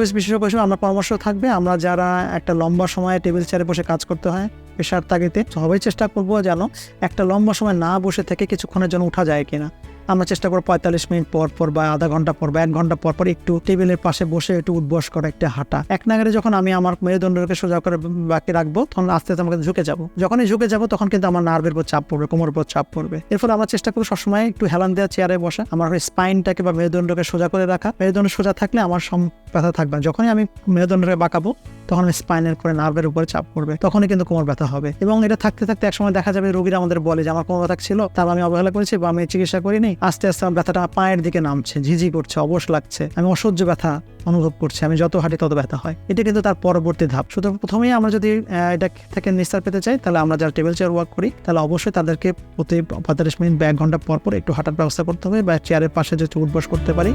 Orthopaedics বিশেষজ্ঞ হিসেবে আমার পরামর্শ থাকবে। আমরা যারা একটা লম্বা সময়ে টেবিল চেয়ারে বসে কাজ করতে হয়, পেশার তাগিতে সবাই চেষ্টা করব যেন একটা লম্বা সময় না বসে থেকে কিছুক্ষণের জন্য উঠা যায় কিনা। আমরা চেষ্টা করব পঁয়তাল্লিশ মিনিট পর পর বা আধা ঘণ্টা পর বা এক ঘণ্টা পর পর একটু টেবিলের পাশে বসে একটু উঠবস করা, একটা হাঁটা। এক নাগারে যখন আমি আমার মেরুদণ্ডকে সোজা করে বাকি রাখব, তখন আস্তে আস্তে আমাকে ঝুঁকে যাব। যখনই ঝুঁকে যাব, তখন কিন্তু আমার নার্ভের উপর চাপ পড়বে, কোমরের উপর চাপ পড়বে। এর ফলে আমরা চেষ্টা করব সবসময় একটু হেলান দেওয়া চেয়ারে বসা, আমার স্পাইনটাকে বা মেরুদণ্ডকে সোজা করে রাখা। মেরুদণ্ড সোজা থাকলে আমার সম ব্যথা থাকবে। যখনই আমি মেরুদণ্ডকে বাঁকাবো তখন স্পাইনের করে নার্ভের উপরে চাপ পড়বে, তখনই কিন্তু কোমর ব্যথা হবে। এবং এটা থাকতে থাকতে একসময় দেখা যাবে রোগীরা আমাদের বলে যে, আমার কোমর ব্যথা ছিল তারপর আমি অবহেলা করেছি বা আমি চিকিৎসা করিনি। আস্তে আস্তে আমার ব্যথাটা পায়ের দিকে নামছে, ঝিঝি করছে, অবশ লাগছে। আমি অসহ্য ব্যথা অনুভব করছে, আমি যত হাঁটি তত ব্যথা হয়। এটা কিন্তু তার পরবর্তী ধাপ। সুতরাং প্রথমেই আমরা যদি এটা থেকে নিস্তার পেতে চাই, তাহলে আমরা যারা টেবিল চেয়ার ওয়ার্ক করি, তাহলে অবশ্যই তাদেরকে প্রতি পঁয়তাল্লিশ মিনিট, বা এক ঘণ্টা পর পর একটু হাঁটার ব্যবস্থা করতে হবে, বা চেয়ারের পাশে যদি উঠবস করতে পারি।